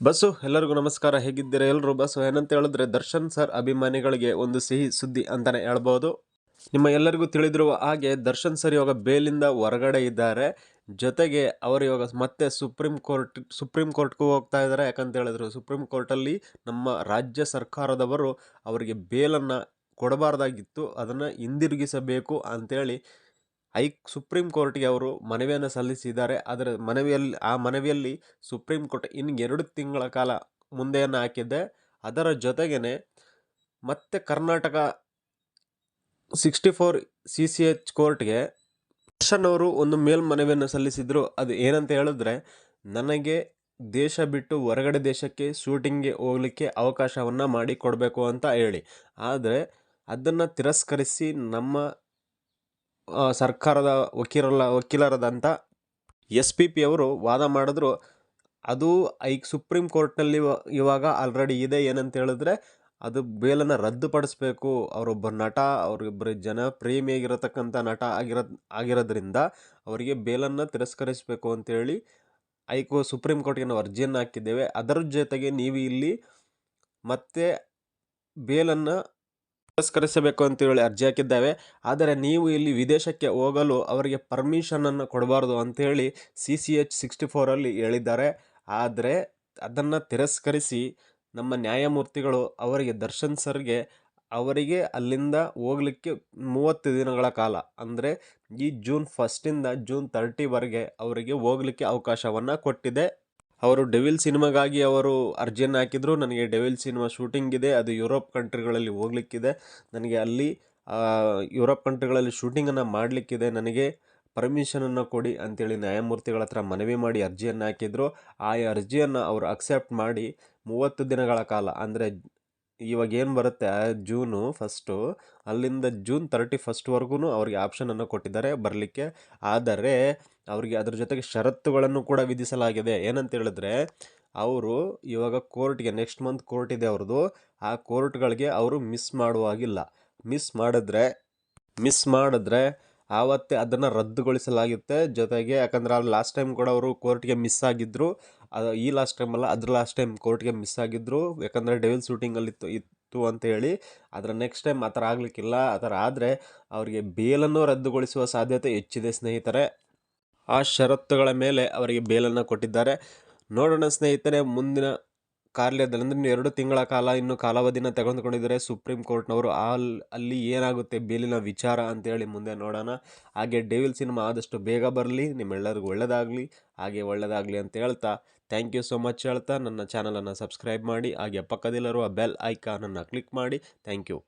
Bus ಎಲ್ಲರಿಗೂ ನಮಸ್ಕಾರ. ಹೇಗಿದ್ದೀರಾ ಎಲ್ಲರೂ ಬಸ್ಸು ಏನಂತ ಹೇಳಿದ್ರೆ ದರ್ಶನ್ ಸರ್ ಅಭಿಮಾನಿಗಳಿಗೆ ಒಂದು ಸಿಹಿ ಸುದ್ದಿ ಅಂತಲೇ ಹೇಳ್ಬೋದು. ನಿಮ್ಮ ಎಲ್ಲರಿಗೂ ತಿಳಿದಿರುವ ಹಾಗೆ ದರ್ಶನ್ ಸರ್ ಇವಾಗ ಬೇಲಿಂದ ಹೊರಗಡೆ ಇದ್ದಾರೆ. ಜೊತೆಗೆ ಅವರು ಇವಾಗ ಮತ್ತೆ ಸುಪ್ರೀಂ ಕೋರ್ಟ್, ಸುಪ್ರೀಂ ಕೋರ್ಟ್ಗೂ ಹೋಗ್ತಾ ಇದ್ದಾರೆ. ಯಾಕಂತ ಹೇಳಿದ್ರು ಸುಪ್ರೀಂ ಕೋರ್ಟಲ್ಲಿ ನಮ್ಮ ರಾಜ್ಯ ಸರ್ಕಾರದವರು ಅವರಿಗೆ ಬೇಲನ್ನು ಕೊಡಬಾರ್ದಾಗಿತ್ತು. ಅದನ್ನು ಹಿಂದಿರುಗಿಸಬೇಕು ಅಂತೇಳಿ ಹೈ ಸುಪ್ರೀಂ ಕೋರ್ಟ್ಗೆ ಅವರು ಮನವಿಯನ್ನು ಸಲ್ಲಿಸಿದ್ದಾರೆ. ಅದರ ಮನವಿಯಲ್ಲಿ, ಆ ಮನವಿಯಲ್ಲಿ ಸುಪ್ರೀಂ ಕೋರ್ಟ್ ಇನ್ನು ಎರಡು ತಿಂಗಳ ಕಾಲ ಮುಂದೆಯನ್ನು ಹಾಕಿದ್ದೆ. ಅದರ ಜೊತೆಗೇ ಮತ್ತೆ Karnataka sixty four C C H ಕೋರ್ಟ್ಗೆ ದರ್ಶನ್ ಅವರು ಒಂದು ಮೇಲ್ಮನವಿಯನ್ನು ಸಲ್ಲಿಸಿದ್ರು. ಅದು ಏನಂತ ಹೇಳಿದ್ರೆ, ನನಗೆ ದೇಶ ಬಿಟ್ಟು ಹೊರಗಡೆ ದೇಶಕ್ಕೆ ಶೂಟಿಂಗ್ಗೆ ಹೋಗಲಿಕ್ಕೆ ಅವಕಾಶವನ್ನು ಮಾಡಿ ಕೊಡಬೇಕು ಅಂತ ಹೇಳಿ. ಆದರೆ ಅದನ್ನು ತಿರಸ್ಕರಿಸಿ ನಮ್ಮ ಸರ್ಕಾರದ ವಕೀಲರಲ್ಲ ವಕೀಲರಾದಂಥ ಎಸ್ ಪಿ ಪಿ ಅವರು ವಾದ ಮಾಡಿದ್ರು. ಅದು ಈಗ ಸುಪ್ರೀಂ ಕೋರ್ಟ್ನಲ್ಲಿ ಇವ- ಇವಾಗ ಆಲ್ರೆಡಿ ಇದೆ. ಏನಂತ ಹೇಳಿದ್ರೆ, ಅದು ಬೇಲನ್ನು ರದ್ದುಪಡಿಸ್ಬೇಕು. ಅವರೊಬ್ಬ ನಟ ಅವರಿಬ್ಬರು ಜನ ಪ್ರೇಮಿಯಾಗಿರತಕ್ಕಂಥ ನಟ ಆಗಿರೋ, ಆಗಿರೋದ್ರಿಂದ ಅವರಿಗೆ ಬೇಲನ್ನು ತಿರಸ್ಕರಿಸಬೇಕು ಅಂತೇಳಿ ಐಕೋ ಸುಪ್ರೀಂ ಕೋರ್ಟ್ಗೆ ನಾವು ಅರ್ಜಿಯನ್ನು ಹಾಕಿದ್ದೇವೆ. ಅದರ ಜೊತೆಗೆ ನೀವು ಇಲ್ಲಿ ಮತ್ತೆ ಬೇಲನ್ನು ತಿರಸ್ಕರಿಸಬೇಕು ಅಂತೇಳಿ ಅರ್ಜಿ ಹಾಕಿದ್ದಾವೆ. ಆದರೆ ನೀವು ಇಲ್ಲಿ ವಿದೇಶಕ್ಕೆ ಹೋಗಲು ಅವರಿಗೆ ಪರ್ಮಿಷನನ್ನು ಕೊಡಬಾರ್ದು ಅಂತೇಳಿ ಸಿ ಸಿ ಎಚ್ ಸಿಕ್ಸ್ಟಿ ಫೋರಲ್ಲಿ ಹೇಳಿದ್ದಾರೆ. ಆದರೆ ಅದನ್ನು ತಿರಸ್ಕರಿಸಿ ನಮ್ಮ ನ್ಯಾಯಮೂರ್ತಿಗಳು ಅವರಿಗೆ ದರ್ಶನ್ ಸರ್ಗೆ ಅವರಿಗೆ ಅಲ್ಲಿಂದ ಹೋಗಲಿಕ್ಕೆ ಮೂವತ್ತು ದಿನಗಳ ಕಾಲ, ಅಂದರೆ ಈ ಜೂನ್ ಫಸ್ಟಿಂದ ಜೂನ್ ತರ್ಟಿವರೆಗೆ ಅವರಿಗೆ ಹೋಗಲಿಕ್ಕೆ ಅವಕಾಶವನ್ನು ಕೊಟ್ಟಿದೆ. ಅವರು ಡೆವಿಲ್ ಸಿನಿಮಾಗಾಗಿ ಅವರು ಅರ್ಜಿಯನ್ನು ಹಾಕಿದ್ರು. ನನಗೆ ಡೆವಿಲ್ ಸಿನಿಮಾ ಶೂಟಿಂಗ್ ಇದೆ. ಅದು ಯುರೋಪ್ ಕಂಟ್ರಿಗಳಲ್ಲಿ ಹೋಗ್ಲಿಕ್ಕಿದೆ. ನನಗೆ ಅಲ್ಲಿ ಯುರೋಪ್ ಕಂಟ್ರಿಗಳಲ್ಲಿ ಶೂಟಿಂಗನ್ನು ಮಾಡಲಿಕ್ಕಿದೆ. ನನಗೆ ಪರ್ಮಿಷನನ್ನು ಕೊಡಿ ಅಂತೇಳಿ ನ್ಯಾಯಮೂರ್ತಿಗಳ ಹತ್ರ ಮನವಿ ಮಾಡಿ ಅರ್ಜಿಯನ್ನು ಹಾಕಿದ್ರು. ಆ ಅರ್ಜಿಯನ್ನು ಅವರು ಅಕ್ಸೆಪ್ಟ್ ಮಾಡಿ ಮೂವತ್ತು ದಿನಗಳ ಕಾಲ, ಅಂದರೆ ಇವಾಗ ಏನು ಬರುತ್ತೆ, ಜೂನು ಫಸ್ಟು ಅಲ್ಲಿಂದ ಜೂನ್ ತರ್ಟಿ ಫಸ್ಟ್ವರೆಗೂ ಅವ್ರಿಗೆ ಆಪ್ಷನನ್ನು ಕೊಟ್ಟಿದ್ದಾರೆ ಬರಲಿಕ್ಕೆ. ಆದರೆ, ಅವರಿಗೆ ಅದ್ರ ಜೊತೆಗೆ ಷರತ್ತುಗಳನ್ನು ಕೂಡ ವಿಧಿಸಲಾಗಿದೆ. ಏನಂತ ಹೇಳಿದ್ರೆ, ಅವರು ಇವಾಗ ಕೋರ್ಟ್ಗೆ ನೆಕ್ಸ್ಟ್ ಮಂತ್ ಕೋರ್ಟ್ ಇದೆ ಅವ್ರದ್ದು. ಆ ಕೋರ್ಟ್ಗಳಿಗೆ ಅವರು ಮಿಸ್ ಮಾಡುವಾಗಿಲ್ಲ. ಮಿಸ್ ಮಾಡಿದ್ರೆ ಮಿಸ್ ಮಾಡಿದ್ರೆ ಆವತ್ತೇ ಅದನ್ನು ರದ್ದುಗೊಳಿಸಲಾಗುತ್ತೆ. ಜೊತೆಗೆ ಯಾಕಂದ್ರೆ ಅಲ್ಲಿ ಲಾಸ್ಟ್ ಟೈಮ್ ಕೂಡ ಅವರು ಕೋರ್ಟ್ಗೆ ಮಿಸ್ ಆಗಿದ್ದರು ಅದು ಈ ಲಾಸ್ಟ್ ಟೈಮ್ ಅಲ್ಲ, ಅದ್ರ ಲಾಸ್ಟ್ ಟೈಮ್ ಕೋರ್ಟ್ಗೆ ಮಿಸ್ ಆಗಿದ್ದರು ಯಾಕಂದರೆ ಡೆವಿಲ್ ಶೂಟಿಂಗಲ್ಲಿ ಇತ್ತು ಇತ್ತು ಅಂತ ಹೇಳಿ. ಅದರ ನೆಕ್ಸ್ಟ್ ಟೈಮ್ ಆ ಥರ ಆಗಲಿಕ್ಕಿಲ್ಲ. ಆ ಥರ ಆದರೆ ಅವರಿಗೆ ಬೇಲನ್ನು ರದ್ದುಗೊಳಿಸುವ ಸಾಧ್ಯತೆ ಹೆಚ್ಚಿದೆ ಸ್ನೇಹಿತರೆ. ಆ ಷರತ್ತುಗಳ ಮೇಲೆ ಅವರಿಗೆ ಬೇಲನ್ನು ಕೊಟ್ಟಿದ್ದಾರೆ. ನೋಡೋಣ ಸ್ನೇಹಿತರೆ, ಮುಂದಿನ ಕಾರ್ಯದಲ್ಲಿ ಅಂದರೆ ಇನ್ನು ಎರಡು ತಿಂಗಳ ಕಾಲ ಇನ್ನು ಕಾಲಾವಧಿನ ತೆಗೆದುಕೊಂಡಿದ್ದರೆ. ಸುಪ್ರೀಂ ಕೋರ್ಟ್ನವರು ಅಲ್ಲಿ ಅಲ್ಲಿ ಏನಾಗುತ್ತೆ ಬೇಲಿನ ವಿಚಾರ ಅಂತೇಳಿ ಮುಂದೆ ನೋಡೋಣ. ಹಾಗೆ ಡೇವಿಲ್ ಸಿನಿಮಾ ಆದಷ್ಟು ಬೇಗ ಬರಲಿ, ನಿಮ್ಮೆಲ್ಲರಿಗೂ ಒಳ್ಳೆಯದಾಗಲಿ ಹಾಗೆ ಒಳ್ಳೆಯದಾಗಲಿ ಅಂತ ಹೇಳ್ತಾ ಥ್ಯಾಂಕ್ ಯು ಸೊ ಮಚ್ ಹೇಳ್ತಾ. ನನ್ನ ಚಾನಲನ್ನು ಸಬ್ಸ್ಕ್ರೈಬ್ ಮಾಡಿ, ಹಾಗೆ ಪಕ್ಕದಲ್ಲಿರುವ ಬೆಲ್ ಐಕಾನನ್ನು ಕ್ಲಿಕ್ ಮಾಡಿ. Thank you.